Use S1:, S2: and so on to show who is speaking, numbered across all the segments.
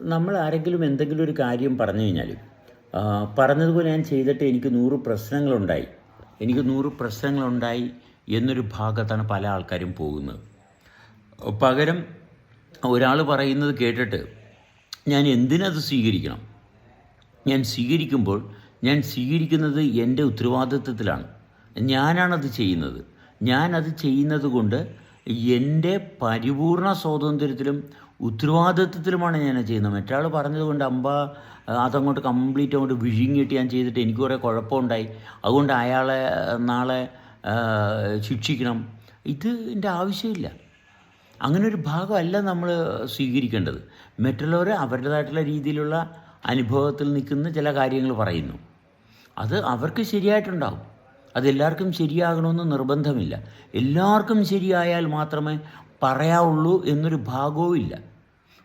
S1: നമ്മൾ ആരെങ്കിലും എന്തെങ്കിലും ഒരു കാര്യം പറഞ്ഞു കഴിഞ്ഞാൽ പറഞ്ഞതുപോലെ ഞാൻ ചെയ്തിട്ട് എനിക്ക് നൂറ് പ്രശ്നങ്ങളുണ്ടായി. എനിക്ക് നൂറ് പ്രശ്നങ്ങളുണ്ടായി എന്നൊരു ഭാഗത്താണ് പല ആൾക്കാരും പോകുന്നത്. പകരം ഒരാൾ പറയുന്നത് കേട്ടിട്ട് ഞാൻ എന്തിനത് സ്വീകരിക്കണം? ഞാൻ സ്വീകരിക്കുമ്പോൾ ഞാൻ സ്വീകരിക്കുന്നത് എന്റെ ഉത്തരവാദിത്വത്തിലാണ്. ഞാനാണത് ചെയ്യുന്നത്. ഞാനത് ചെയ്യുന്നത് കൊണ്ട് എന്റെ പരിപൂർണ സ്വാതന്ത്ര്യത്തിലും ഉത്തരവാദിത്വത്തിലുമാണ് ഞാൻ ചെയ്യുന്നത്. മറ്റാൾ പറഞ്ഞതുകൊണ്ട് അമ്പ അതങ്ങോട്ട് കംപ്ലീറ്റ് അങ്ങോട്ട് വിഴുങ്ങിയിട്ട് ഞാൻ ചെയ്തിട്ട് എനിക്ക് കുറേ കുഴപ്പമുണ്ടായി. അതുകൊണ്ട് അയാളെ നാളെ ശിക്ഷിക്കണം. ഇത് എന്റെ ആവശ്യമില്ല. അങ്ങനെ ഒരു ഭാഗമല്ല നമ്മൾ സ്വീകരിക്കേണ്ടത്. മറ്റുള്ളവർ അവരുടേതായിട്ടുള്ള രീതിയിലുള്ള അനുഭവത്തിൽ നിൽക്കുന്ന ചില കാര്യങ്ങൾ പറയുന്നു. അത് അവർക്ക് ശരിയായിട്ടുണ്ടാവും. അതെല്ലാവർക്കും ശരിയാകണമെന്ന് നിർബന്ധമില്ല. എല്ലാവർക്കും ശരിയായാൽ മാത്രമേ പറയാവുള്ളൂ എന്നൊരു ഭാഗവും ഇല്ല.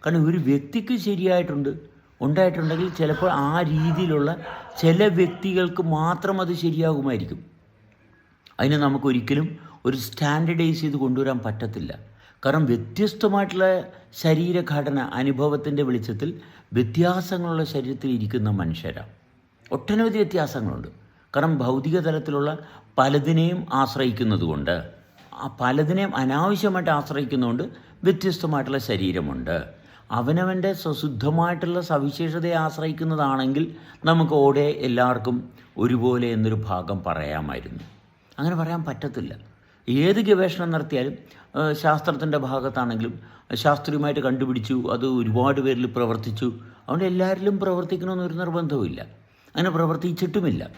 S1: കാരണം ഒരു വ്യക്തിക്ക് ശരിയായിട്ടുണ്ട് ഉണ്ടായിട്ടുണ്ടെങ്കിൽ ചിലപ്പോൾ ആ രീതിയിലുള്ള ചില വ്യക്തികൾക്ക് മാത്രം അത് ശരിയാകുമായിരിക്കും. അതിന് നമുക്കൊരിക്കലും ഒരു സ്റ്റാൻഡർഡൈസ് ചെയ്ത് കൊണ്ടുവരാൻ പറ്റത്തില്ല. കാരണം വ്യത്യസ്തമായിട്ടുള്ള ശരീരഘടന അനുഭവത്തിന്റെ വെളിച്ചത്തിൽ വ്യത്യാസങ്ങളുള്ള ശരീരത്തിൽ ഇരിക്കുന്ന മനുഷ്യരാണ് ഒട്ടനവധി വ്യത്യാസങ്ങളുണ്ട്. കാരണം ഭൗതിക തലത്തിലുള്ള പലതിനെയും ആശ്രയിക്കുന്നത് കൊണ്ട് ആ പലതിനെയും അനാവശ്യമായിട്ട് ആശ്രയിക്കുന്നതുകൊണ്ട് വ്യത്യസ്തമായിട്ടുള്ള ശരീരമുണ്ട്. അവനവന്റെ സ്വശുദ്ധമായിട്ടുള്ള സവിശേഷതയെ ആശ്രയിക്കുന്നതാണെങ്കിൽ നമുക്ക് ഓടെ എല്ലാവർക്കും ഒരുപോലെ എന്നൊരു ഭാഗം പറയാമായിരുന്നു. അങ്ങനെ പറയാൻ പറ്റത്തില്ല. ഏത് ഗവേഷണം നടത്തിയാലും ശാസ്ത്രത്തിന്റെ ഭാഗത്താണെങ്കിലും ശാസ്ത്രീയമായിട്ട് കണ്ടുപിടിച്ചു അത് ഒരുപാട് പേരിൽ പ്രവർത്തിച്ചു അതുകൊണ്ട് എല്ലാവരിലും പ്രവർത്തിക്കണമെന്നൊരു നിർബന്ധവുമില്ല. അങ്ങനെ പ്രവർത്തിച്ചിട്ടുമില്ല.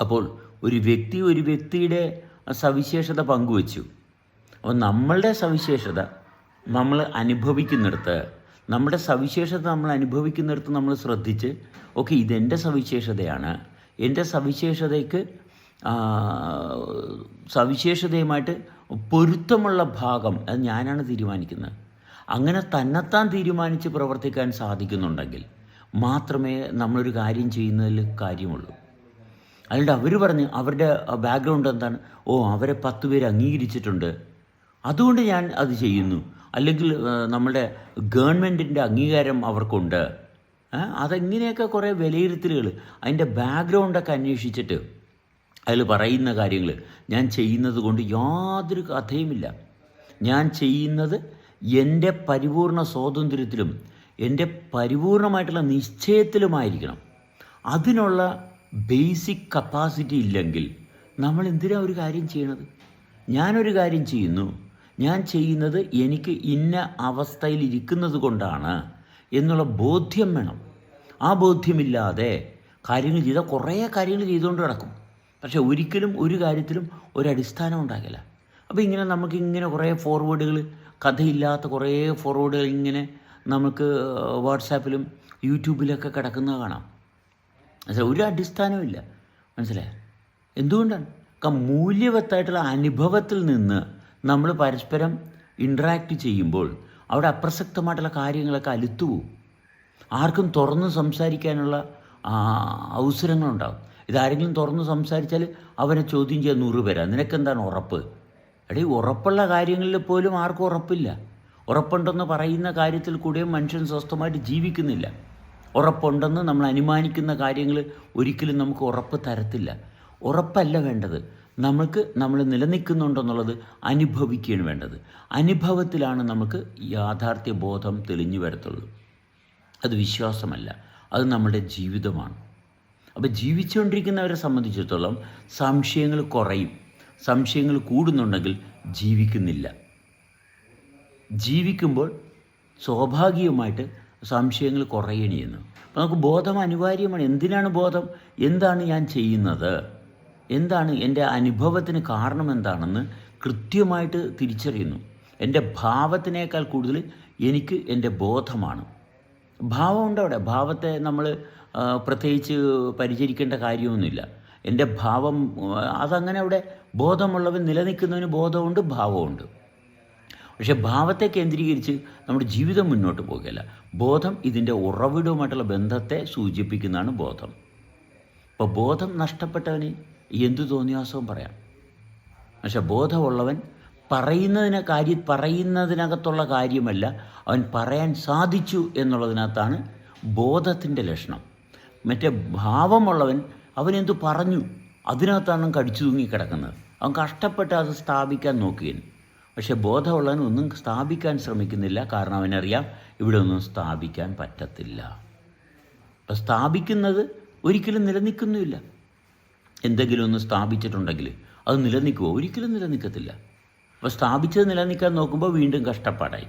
S1: അപ്പോൾ ഒരു വ്യക്തി ഒരു വ്യക്തിയുടെ സവിശേഷത പങ്കുവച്ചു. അപ്പോൾ നമ്മളുടെ സവിശേഷത നമ്മൾ അനുഭവിക്കുന്നിടത്ത് നമ്മുടെ സവിശേഷത നമ്മൾ അനുഭവിക്കുന്നിടത്ത് നമ്മൾ ശ്രദ്ധിച്ച് ഓക്കെ ഇതെന്റെ സവിശേഷതയാണ്. എന്റെ സവിശേഷതയ്ക്ക് സവിശേഷതയുമായിട്ട് പൊരുത്തമുള്ള ഭാഗം അത് ഞാനാണ് തീരുമാനിക്കുന്നത്. അങ്ങനെ തന്നെത്താൻ തീരുമാനിച്ച് പ്രവർത്തിക്കാൻ സാധിക്കുന്നുണ്ടെങ്കിൽ മാത്രമേ നമ്മളൊരു കാര്യം ചെയ്യുന്നതിൽ കാര്യമുള്ളൂ. അല്ലാണ്ട് അവർ പറഞ്ഞ് അവരുടെ ബാക്ക്ഗ്രൗണ്ട് എന്താണ്? ഓ അവരെ പത്ത് പേര് അംഗീകരിച്ചിട്ടുണ്ട്. അതുകൊണ്ട് ഞാൻ അത് ചെയ്യുന്നു. അല്ലെങ്കിൽ നമ്മുടെ ഗവൺമെന്റിന്റെ അംഗീകാരം അവർക്കുണ്ട്. അതെങ്ങനെയൊക്കെ കുറേ വിലയിരുത്തലുകൾ അതിന്റെ ബാക്ക്ഗ്രൗണ്ടൊക്കെ അന്വേഷിച്ചിട്ട് അതിൽ പറയുന്ന കാര്യങ്ങൾ ഞാൻ ചെയ്യുന്നത് കൊണ്ട് യാതൊരു കഥയുമില്ല. ഞാൻ ചെയ്യുന്നത് എന്റെ പരിപൂർണ സ്വാതന്ത്ര്യത്തിലും എന്റെ പരിപൂർണമായിട്ടുള്ള നിശ്ചയത്തിലുമായിരിക്കണം. അതിനുള്ള ബേസിക് കപ്പാസിറ്റി ഇല്ലെങ്കിൽ നമ്മൾ എന്തിനാ ഒരു കാര്യം ചെയ്യണത്? ഞാനൊരു കാര്യം ചെയ്യുന്നു. ഞാൻ ചെയ്യുന്നത് എനിക്ക് ഇന്ന അവസ്ഥയിൽ ഇരിക്കുന്നത് കൊണ്ടാണ് എന്നുള്ള ബോധ്യം വേണം. ആ ബോധ്യമില്ലാതെ കാര്യങ്ങൾ ചെയ്താൽ കുറേ കാര്യങ്ങൾ ചെയ്തുകൊണ്ട് കിടക്കും പക്ഷെ ഒരിക്കലും ഒരു കാര്യത്തിലും ഒരടിസ്ഥാനം ഉണ്ടാകില്ല. അപ്പോൾ ഇങ്ങനെ നമുക്ക് ഇങ്ങനെ കുറേ ഫോർവേഡുകൾ കഥയില്ലാത്ത കുറേ ഫോർവേഡുകൾ ഇങ്ങനെ നമുക്ക് വാട്സാപ്പിലും യൂട്യൂബിലൊക്കെ കിടക്കുന്നത് കാണാം. മനസ്സിലായി? ഒരു അടിസ്ഥാനമില്ല മനസ്സിലായോ? എന്തുകൊണ്ടാണ്? മൂല്യവത്തായിട്ടുള്ള അനുഭവത്തിൽ നിന്ന് നമ്മൾ പരസ്പരം ഇൻട്രാക്ട് ചെയ്യുമ്പോൾ അവിടെ അപ്രസക്തമായിട്ടുള്ള കാര്യങ്ങളൊക്കെ അലുത്തുപോകും ആർക്കും തുറന്ന് സംസാരിക്കാനുള്ള അവസരങ്ങളുണ്ടാകും ഇതാരെങ്കിലും തുറന്ന് സംസാരിച്ചാൽ അവനെ ചോദ്യം ചെയ്യാൻ നൂറ് പേരാ. നിനക്കെന്താണ് ഉറപ്പ്? എടീ ഉറപ്പുള്ള കാര്യങ്ങളിൽ പോലും ആർക്കും ഉറപ്പില്ല. ഉറപ്പുണ്ടെന്ന് പറയുന്ന കാര്യത്തിൽ കൂടിയും മനുഷ്യൻ സ്വസ്ഥമായിട്ട് ജീവിക്കുന്നില്ല. ഉറപ്പുണ്ടെന്ന് നമ്മൾ അനുമാനിക്കുന്ന കാര്യങ്ങൾ ഒരിക്കലും നമുക്ക് ഉറപ്പ് തരത്തില്ല. ഉറപ്പല്ല വേണ്ടത്. നമുക്ക് നമ്മൾ നിലനിൽക്കുന്നുണ്ടെന്നുള്ളത് അനുഭവിക്കുകയാണ് വേണ്ടത്. അനുഭവത്തിലാണ് നമുക്ക് യാഥാർത്ഥ്യ ബോധം തെളിഞ്ഞു വരത്തുള്ളൂ അത് വിശ്വാസമല്ല. അത് നമ്മുടെ ജീവിതമാണ്. അപ്പോൾ ജീവിച്ചുകൊണ്ടിരിക്കുന്നവരെ സംബന്ധിച്ചിടത്തോളം സംശയങ്ങൾ കുറയും. സംശയങ്ങൾ കൂടുന്നുണ്ടെങ്കിൽ ജീവിക്കുന്നില്ല. ജീവിക്കുമ്പോൾ സ്വാഭാവികമായിട്ട് സംശയങ്ങൾ കുറയണി അപ്പോൾ നമുക്ക് ബോധം അനിവാര്യമാണ്. എന്തിനാണ് ബോധം? എന്താണ് ഞാൻ ചെയ്യുന്നത്? എന്താണ് എന്റെ അനുഭവത്തിന് കാരണം എന്താണെന്ന് കൃത്യമായിട്ട് തിരിച്ചറിയുന്നു. എന്റെ ഭാവത്തിനേക്കാൾ കൂടുതൽ എനിക്ക് എന്റെ ബോധമാണ്. ഭാവമുണ്ട് അവിടെ? ഭാവത്തെ നമ്മൾ പ്രത്യേകിച്ച് പരിചരിക്കേണ്ട കാര്യമൊന്നുമില്ല. എന്റെ ഭാവം അതങ്ങനെ അവിടെ ബോധമുള്ളവൻ നിലനിൽക്കുന്നവന് ബോധമുണ്ട് ഭാവമുണ്ട്. പക്ഷേ ഭാവത്തെ കേന്ദ്രീകരിച്ച് നമ്മുടെ ജീവിതം മുന്നോട്ട് പോകുകയല്ല. ബോധം ഇതിന്റെ ഉറവിടവുമായിട്ടുള്ള ബന്ധത്തെ സൂചിപ്പിക്കുന്നതാണ് ബോധം. അപ്പോൾ ബോധം നഷ്ടപ്പെട്ടവന് എന്തു തോന്നിയാസവും പറയാം. പക്ഷെ ബോധമുള്ളവൻ പറയുന്നതിനെ കാര്യം പറയുന്നതിനകത്തുള്ള കാര്യമല്ല അവൻ പറയാൻ സാധിച്ചു എന്നുള്ളതിനകത്താണ് ബോധത്തിന്റെ ലക്ഷണം. മറ്റേ ഭാവമുള്ളവൻ അവനെന്തു പറഞ്ഞു? അതിനകത്താണ് കടിച്ചു തൂങ്ങി കിടക്കുന്നത്. അവൻ കഷ്ടപ്പെട്ട് അത് സ്ഥാപിക്കാൻ നോക്കിയൻ പക്ഷെ ബോധമുള്ളവൻ ഒന്നും സ്ഥാപിക്കാൻ ശ്രമിക്കുന്നില്ല. കാരണം അവനറിയാം ഇവിടെ ഒന്നും സ്ഥാപിക്കാൻ പറ്റത്തില്ല. അപ്പം സ്ഥാപിക്കുന്നത് ഒരിക്കലും നിലനിൽക്കുന്നുമില്ല. എന്തെങ്കിലും ഒന്ന് സ്ഥാപിച്ചിട്ടുണ്ടെങ്കിൽ അത് നിലനിൽക്കുമോ ഒരിക്കലും നിലനിൽക്കത്തില്ല. അപ്പോൾ സ്ഥാപിച്ചത് നിലനിൽക്കാൻ നോക്കുമ്പോൾ വീണ്ടും കഷ്ടപ്പാടായി.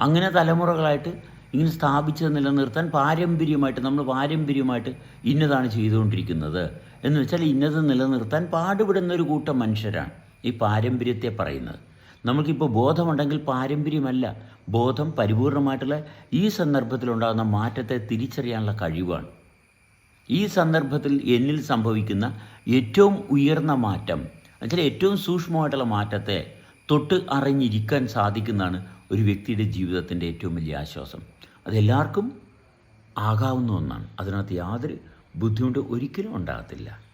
S1: അങ്ങനെ തലമുറകളായിട്ട് ഇങ്ങനെ സ്ഥാപിച്ചത് നിലനിർത്താൻ പാരമ്പര്യമായിട്ട് നമ്മൾ പാരമ്പര്യമായിട്ട് ഇന്നതാണ് ചെയ്തുകൊണ്ടിരിക്കുന്നത്. എന്ന് വെച്ചാൽ ഇന്നത് നിലനിർത്താൻ പാടുപെടുന്ന ഒരു കൂട്ടം മനുഷ്യരാണ് ഈ പാരമ്പര്യത്തെ പറയുന്നത്. നമുക്കിപ്പോൾ ബോധമുണ്ടെങ്കിൽ പാരമ്പര്യമല്ല. ബോധം പരിപൂർണമായിട്ടുള്ള ഈ സന്ദർഭത്തിലുണ്ടാകുന്ന മാറ്റത്തെ തിരിച്ചറിയാനുള്ള കഴിവാണ്. ഈ സന്ദർഭത്തിൽ എന്നിൽ സംഭവിക്കുന്ന ഏറ്റവും ഉയർന്ന മാറ്റം എന്നുവെച്ചാൽ ഏറ്റവും സൂക്ഷ്മമായിട്ടുള്ള മാറ്റത്തെ തൊട്ട് അറിഞ്ഞിരിക്കാൻ സാധിക്കുന്നതാണ് ഒരു വ്യക്തിയുടെ ജീവിതത്തിന്റെ ഏറ്റവും വലിയ ആശ്വാസം. അതെല്ലാവർക്കും ആകാവുന്ന ഒന്നാണ്. അതിനകത്ത് യാതൊരു ബുദ്ധിമുട്ട് ഒരിക്കലും ഉണ്ടാകത്തില്ല.